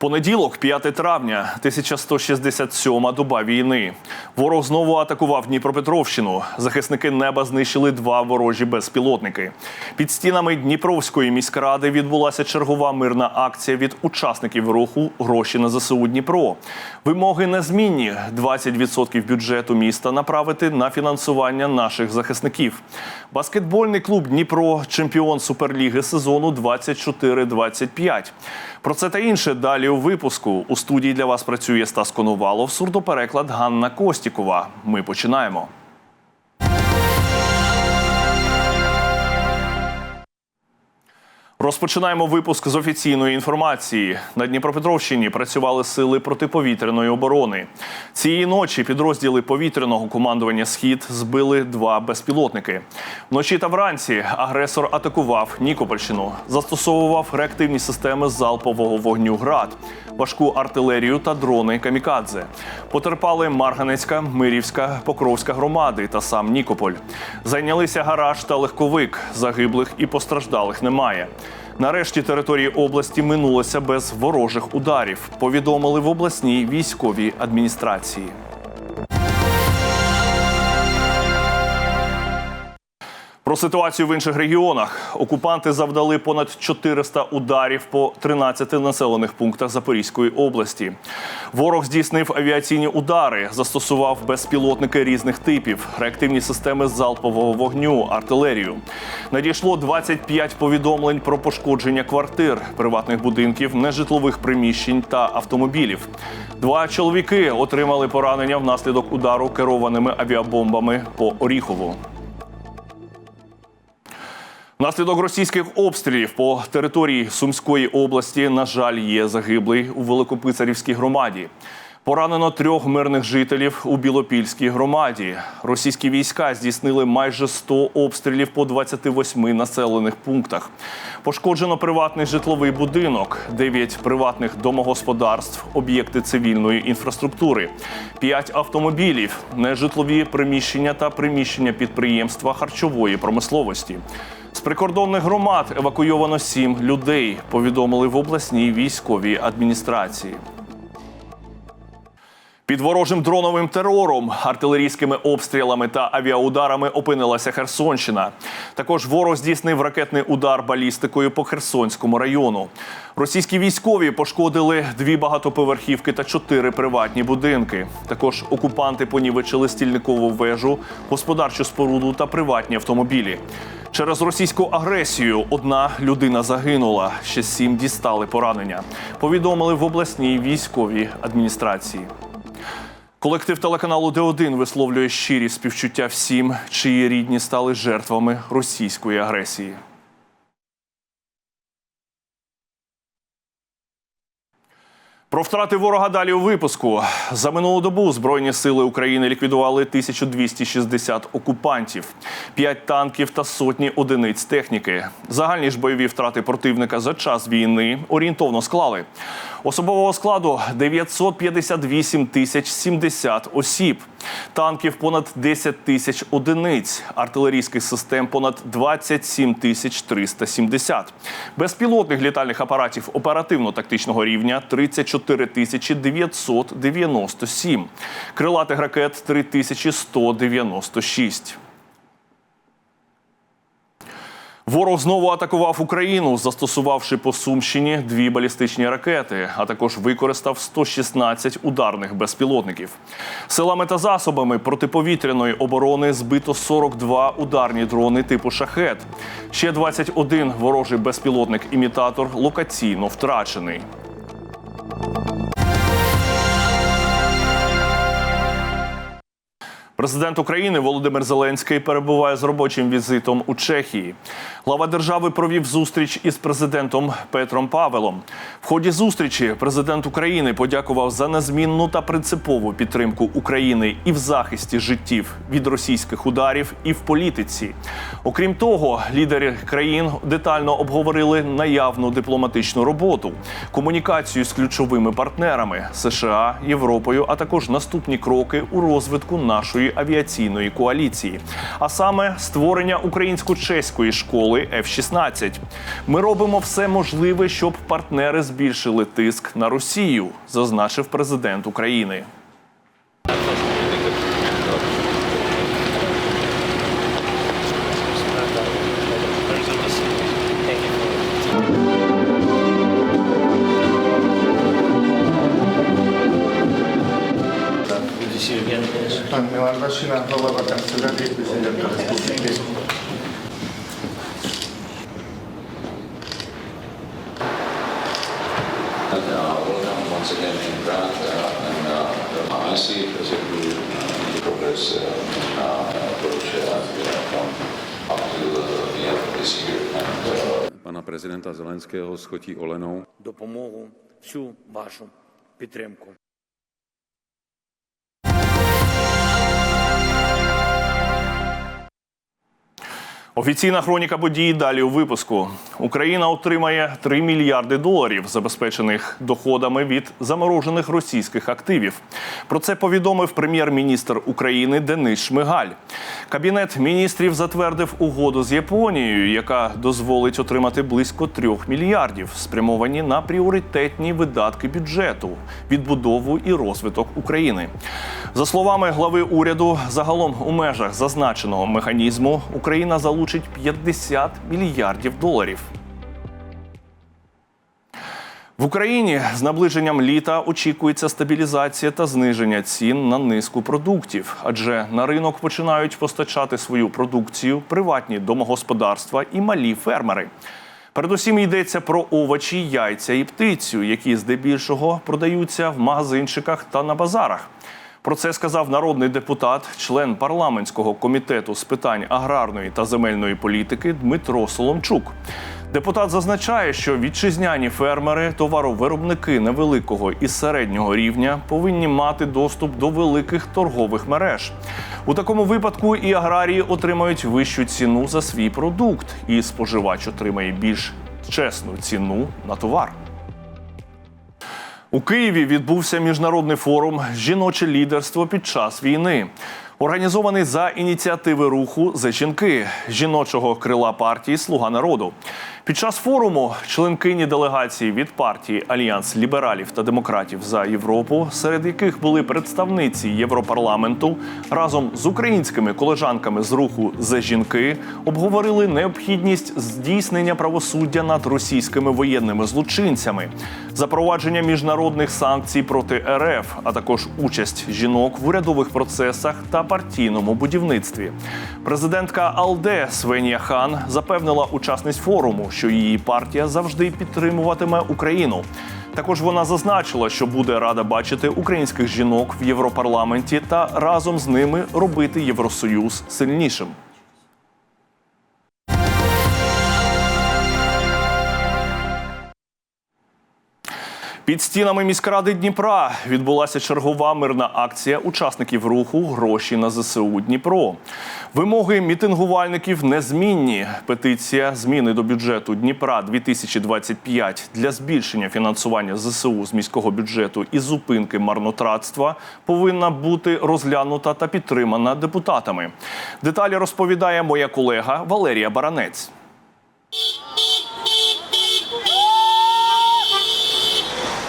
Понеділок, 5 травня, 1167 доба війни. Ворог знову атакував Дніпропетровщину. Захисники неба знищили два ворожі безпілотники. Під стінами Дніпровської міськради відбулася чергова мирна акція від учасників руху Гроші на ЗСУ Дніпро. Вимоги незмінні: 20% бюджету міста направити на фінансування наших захисників. Баскетбольний клуб Дніпро, чемпіон суперліги сезону 24-25. Про це та інше далі у випуску. У студії для вас працює Стас Конувалов, сурдопереклад Ганна Костікова. Ми починаємо. Розпочинаємо випуск з офіційної інформації. На Дніпропетровщині працювали сили протиповітряної оборони. Цієї ночі підрозділи повітряного командування Схід збили два безпілотники. Вночі та вранці агресор атакував Нікопольщину, застосовував реактивні системи залпового вогню ГРАД, важку артилерію та дрони камікадзе. Потерпали Марганецька, Мирівська, Покровська громади та сам Нікополь. Зайнялися гараж та легковик. Загиблих і постраждалих немає. Нарешті території області минулося без ворожих ударів. Повідомили в обласній військовій адміністрації. Про ситуацію в інших регіонах окупанти завдали понад 400 ударів по 13 населених пунктах Запорізької області. Ворог здійснив авіаційні удари, застосував безпілотники різних типів, реактивні системи залпового вогню, артилерію. Надійшло 25 повідомлень про пошкодження квартир, приватних будинків, нежитлових приміщень та автомобілів. Два чоловіки отримали поранення внаслідок удару керованими авіабомбами по Оріхову. Внаслідок російських обстрілів по території Сумської області, на жаль, є загиблий у Великописарівській громаді. Поранено трьох мирних жителів у Білопільській громаді. Російські війська здійснили майже 100 обстрілів по 28 населених пунктах. Пошкоджено приватний житловий будинок, 9 приватних домогосподарств, об'єкти цивільної інфраструктури, 5 автомобілів, нежитлові приміщення та приміщення підприємства харчової промисловості. З прикордонних громад евакуйовано сім людей. Повідомили в обласній військовій адміністрації. Під ворожим дроновим терором, артилерійськими обстрілами та авіаударами опинилася Херсонщина. Також ворог здійснив ракетний удар балістикою по Херсонському району. Російські військові пошкодили дві багатоповерхівки та чотири приватні будинки. Також окупанти понівечили стільникову вежу, господарчу споруду та приватні автомобілі. Через російську агресію одна людина загинула, ще сім дістали поранення. Повідомили в обласній військовій адміністрації. Колектив телеканалу Д1 висловлює щирі співчуття всім, чиї рідні стали жертвами російської агресії. Про втрати ворога далі у випуску. За минулу добу Збройні сили України ліквідували 1260 окупантів, 5 танків та сотні одиниць техніки. Загальні ж бойові втрати противника за час війни орієнтовно склали. Особового складу 958 тисяч 70 осіб, танків понад 10 тисяч одиниць, артилерійських систем понад 27 тисяч 370, безпілотних літальних апаратів оперативно-тактичного рівня 34 тисячі 997, крилатих ракет 3196. Ворог знову атакував Україну, застосувавши по Сумщині дві балістичні ракети, а також використав 116 ударних безпілотників. Силами та засобами протиповітряної оборони збито 42 ударні дрони типу шахет. Ще 21 ворожий безпілотник-імітатор локаційно втрачений. Thank you. Президент України Володимир Зеленський перебуває з робочим візитом у Чехії. Глава держави провів зустріч із президентом Петром Павелом. В ході зустрічі президент України подякував за незмінну та принципову підтримку України і в захисті життів від російських ударів, і в політиці. Окрім того, лідери країн детально обговорили наявну дипломатичну роботу, комунікацію з ключовими партнерами США, Європою, а також наступні кроки у розвитку нашої нашої авіаційної коаліції, а саме створення українсько-чеської школи F-16. Ми робимо все можливе, щоб партнери збільшили тиск на Росію, зазначив президент України. Pan Milan Vašina, hlava kancelárie prezidenta republiky. And, uh, welcome once again in Prague, uh, and uh, I see it as a good uh, progress uh, uh, approach uh, from up to uh, the end of this year. And, uh, pana prezidenta Zelenského schotí Olenou. Допомогу всю вашу підтримку. Офіційна хроніка подій далі у випуску. Україна отримає 3 мільярди доларів, забезпечених доходами від заморожених російських активів. Про це повідомив прем'єр-міністр України Денис Шмигаль. Кабінет міністрів затвердив угоду з Японією, яка дозволить отримати близько 3 мільярдів, спрямовані на пріоритетні видатки бюджету, відбудову і розвиток України. За словами глави уряду, загалом у межах зазначеного механізму Україна залучить 50 мільярдів доларів. В Україні з наближенням літа очікується стабілізація та зниження цін на низку продуктів, адже на ринок починають постачати свою продукцію приватні домогосподарства і малі фермери. Передусім йдеться про овочі, яйця і птицю, які здебільшого продаються в магазинчиках та на базарах. Про це сказав народний депутат, член парламентського комітету з питань аграрної та земельної політики Дмитро Соломчук. Депутат зазначає, що вітчизняні фермери, товаровиробники невеликого і середнього рівня повинні мати доступ до великих торгових мереж. У такому випадку і аграрії отримають вищу ціну за свій продукт, і споживач отримає більш чесну ціну на товар. У Києві відбувся міжнародний форум Жіноче лідерство під час війни. Організований за ініціативи руху за жінки жіночого крила партії Слуга народу. Під час форуму членкині делегації від партії Альянс лібералів та демократів за Європу, серед яких були представниці Європарламенту, разом з українськими колежанками з руху за жінки обговорили необхідність здійснення правосуддя над російськими воєнними злочинцями, запровадження міжнародних санкцій проти РФ, а також участь жінок в урядових процесах та партійному будівництві. Президентка Алде Свенія Хан запевнила учасниць форуму, що її партія завжди підтримуватиме Україну. Також вона зазначила, що буде рада бачити українських жінок в Європарламенті та разом з ними робити Євросоюз сильнішим. Під стінами міськради Дніпра відбулася чергова мирна акція учасників руху Гроші на ЗСУ Дніпро. Вимоги мітингувальників незмінні. Петиція зміни до бюджету Дніпра 2025 для збільшення фінансування ЗСУ з міського бюджету і зупинки марнотратства повинна бути розглянута та підтримана депутатами. Деталі розповідає моя колега Валерія Баранець.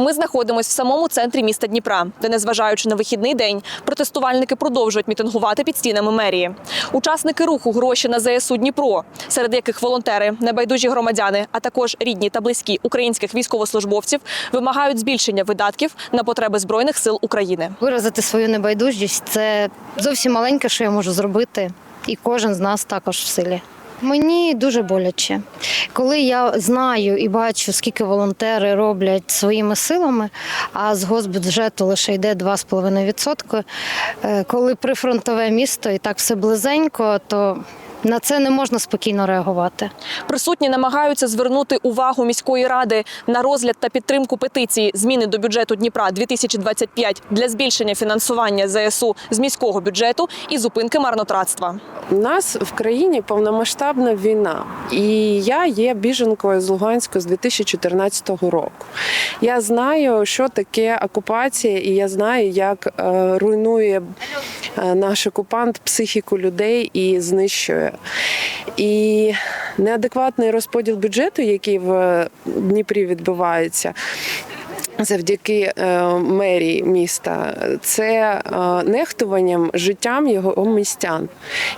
Ми знаходимося в самому центрі міста Дніпра, де, незважаючи на вихідний день, протестувальники продовжують мітингувати під стінами мерії. Учасники руху гроші на ЗСУ Дніпро, серед яких волонтери, небайдужі громадяни, а також рідні та близькі українських військовослужбовців, вимагають збільшення видатків на потреби збройних сил України. Виразити свою небайдужість це зовсім маленьке, що я можу зробити, і кожен з нас також в силі. Мені дуже боляче. Коли я знаю і бачу, скільки волонтери роблять своїми силами, а з госбюджету лише йде 2,5%, е, коли прифронтове місто і так все близенько, то На це не можна спокійно реагувати. Присутні намагаються звернути увагу міської ради на розгляд та підтримку петиції зміни до бюджету Дніпра 2025 для збільшення фінансування ЗСУ з міського бюджету і зупинки марнотратства. У нас в країні повномасштабна війна, і я є біженкою з Луганську з 2014 року. Я знаю, що таке окупація, і я знаю, як е, руйнує е, наш окупант психіку людей і знищує. І неадекватний розподіл бюджету, який в Дніпрі відбувається. Завдяки е, мерії міста, це е, нехтуванням життям його містян.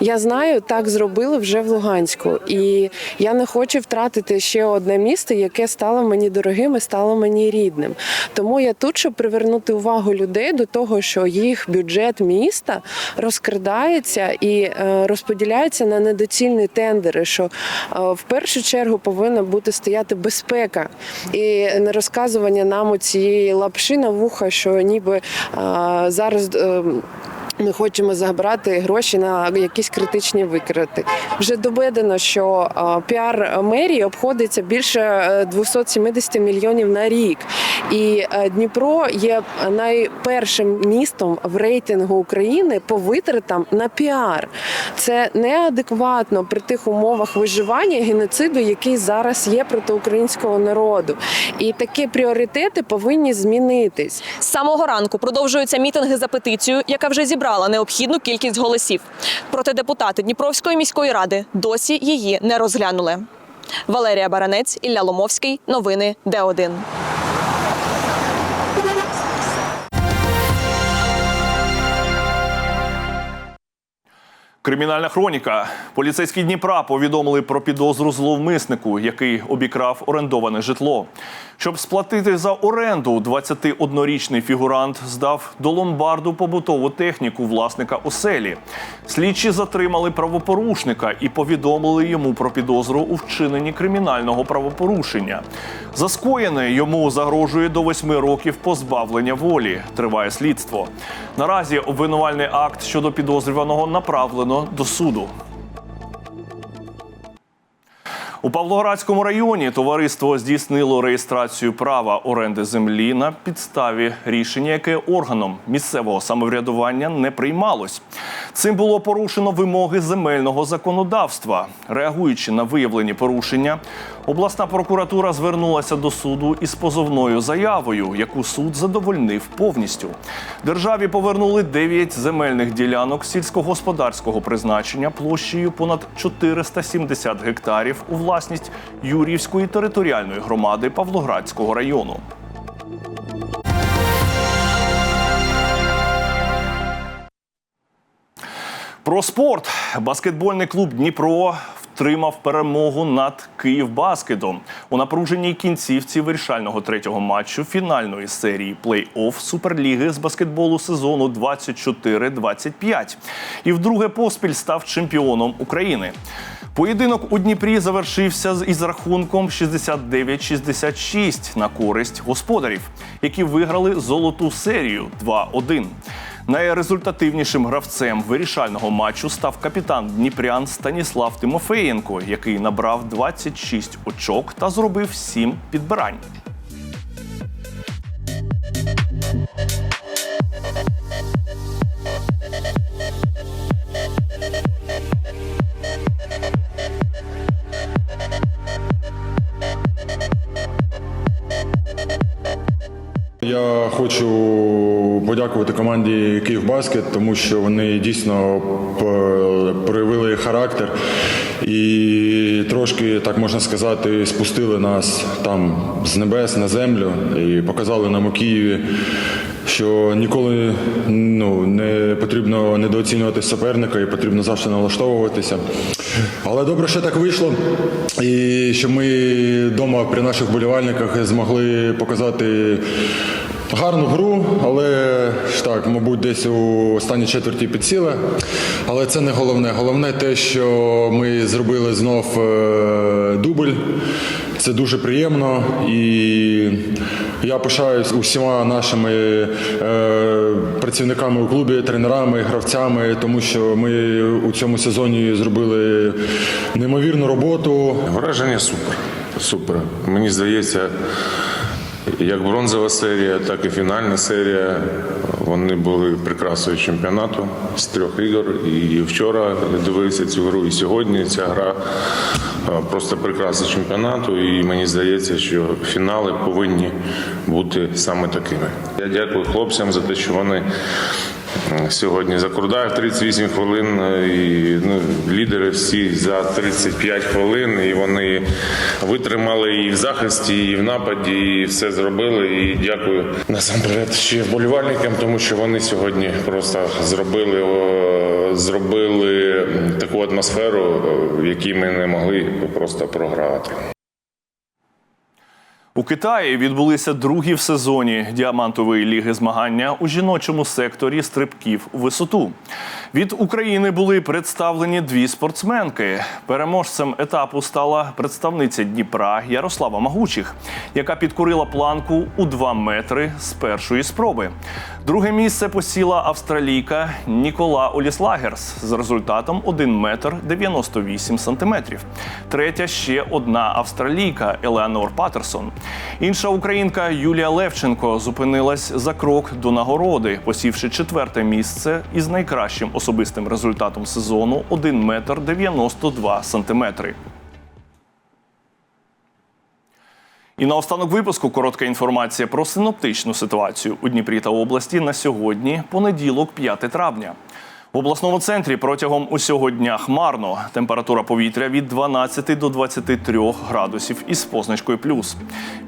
Я знаю, так зробили вже в Луганську, і я не хочу втратити ще одне місто, яке стало мені дорогим і стало мені рідним. Тому я тут, щоб привернути увагу людей до того, що їх бюджет міста розкрадається і е, розподіляється на недоцільні тендери. Що в першу чергу повинна бути стояти безпека і не розказування нам цієї лапши на вуха, що ніби зараз. Е, ми хочемо забрати гроші на якісь критичні викрити. Вже доведено, що е, піар мерії обходиться більше е, 270 мільйонів на рік. І е, Дніпро є найпершим містом в рейтингу України по витратам на піар. Це неадекватно при тих умовах виживання геноциду, який зараз є проти українського народу. І такі пріоритети повинні змінитись. З самого ранку продовжуються мітинги за петицію, яка вже зібрала необхідну кількість голосів. Проте депутати Дніпровської міської ради досі її не розглянули. Валерія Баранець, Ілля Ломовський. Новини Д1. Кримінальна хроніка. Поліцейські Дніпра повідомили про підозру зловмиснику, який обікрав орендоване житло. Щоб сплатити за оренду, 21-річний фігурант здав до ломбарду побутову техніку власника оселі. Слідчі затримали правопорушника і повідомили йому про підозру у вчиненні кримінального правопорушення. За скоєне йому загрожує до восьми років позбавлення волі. Триває слідство. Наразі обвинувальний акт щодо підозрюваного направлено до суду. У Павлоградському районі товариство здійснило реєстрацію права оренди землі на підставі рішення, яке органом місцевого самоврядування не приймалось. Цим було порушено вимоги земельного законодавства. Реагуючи на виявлені порушення, обласна прокуратура звернулася до суду із позовною заявою, яку суд задовольнив повністю. Державі повернули 9 земельних ділянок сільськогосподарського призначення площею понад 470 гектарів у власність Юрівської територіальної громади Павлоградського району. Про спорт. Баскетбольний клуб Дніпро втримав перемогу над Київбаскетом у напруженій кінцівці вирішального третього матчу фінальної серії плей-офф Суперліги з баскетболу сезону 24-25. І вдруге поспіль став чемпіоном України. Поєдинок у Дніпрі завершився із рахунком 69-66 на користь господарів, які виграли золоту серію 2-1. Найрезультативнішим гравцем вирішального матчу став капітан Дніпрян Станіслав Тимофеєнко, який набрав 26 очок та зробив 7 підбирань. Я хочу подякувати команді Київбаскет, тому що вони дійсно проявили характер і трошки, так можна сказати, спустили нас там з небес на землю і показали нам у Києві, що ніколи ну, не потрібно недооцінювати суперника і потрібно завжди налаштовуватися. Але добре, що так вийшло, і що ми вдома при наших вболівальниках змогли показати гарну гру, але так, мабуть, десь у останній четверті підсіли. Але це не головне. Головне те, що ми зробили знов е, дубль. Це дуже приємно і Я пишаюсь усіма нашими е, працівниками у клубі, тренерами, гравцями, тому що ми у цьому сезоні зробили неймовірну роботу. Враження супер. Супер. Мені здається, як бронзова серія, так і фінальна серія. Вони були прикрасою чемпіонату з трьох ігор. І вчора дивився цю гру, і сьогодні ця гра просто прикраса чемпіонату. І мені здається, що фінали повинні бути саме такими. Я дякую хлопцям за те, що вони. Сьогодні закордають 38 хвилин, е, і ну, лідери всі за 35 хвилин, і вони витримали і в захисті, і в нападі, і все зробили. І дякую насамперед ще вболівальникам, тому що вони сьогодні просто зробили, зробили таку атмосферу, в якій ми не могли просто програвати. У Китаї відбулися другі в сезоні діамантової ліги змагання у жіночому секторі стрибків у висоту. Від України були представлені дві спортсменки. Переможцем етапу стала представниця Дніпра Ярослава Магучих, яка підкорила планку у 2 метри з першої спроби. Друге місце посіла австралійка Нікола Оліслагерс з результатом 1 метр 98 сантиметрів. Третя ще одна австралійка Елеонор Патерсон. Інша українка Юлія Левченко зупинилась за крок до нагороди, посівши четверте місце із найкращим особистим результатом сезону 1 метр 92 сантиметри. І наостанок випуску коротка інформація про синоптичну ситуацію у Дніпрі та області на сьогодні, понеділок, 5 травня. В обласному центрі протягом усього дня хмарно. Температура повітря від 12 до 23 градусів із позначкою плюс.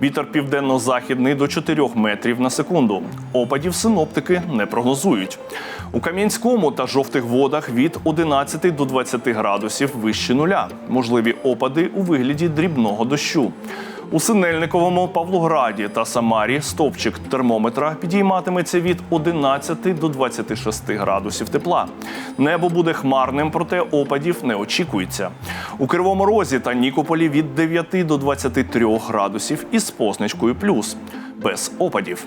Вітер південно-західний до 4 метрів на секунду. Опадів синоптики не прогнозують. У Кам'янському та жовтих водах від 11 до 20 градусів вище нуля. Можливі опади у вигляді дрібного дощу. У Синельниковому, Павлограді та Самарі стовпчик термометра підійматиметься від 11 до 26 градусів тепла. Небо буде хмарним, проте опадів не очікується. У Кривому Розі та Нікополі від 9 до 23 градусів із позначкою плюс без опадів.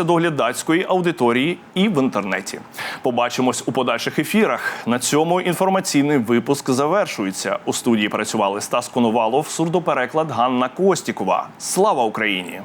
до глядацької аудиторії і в інтернеті. Побачимось у подальших ефірах. На цьому інформаційний випуск завершується. У студії працювали Стас Коновалов, сурдопереклад Ганна Костікова. Слава Україні!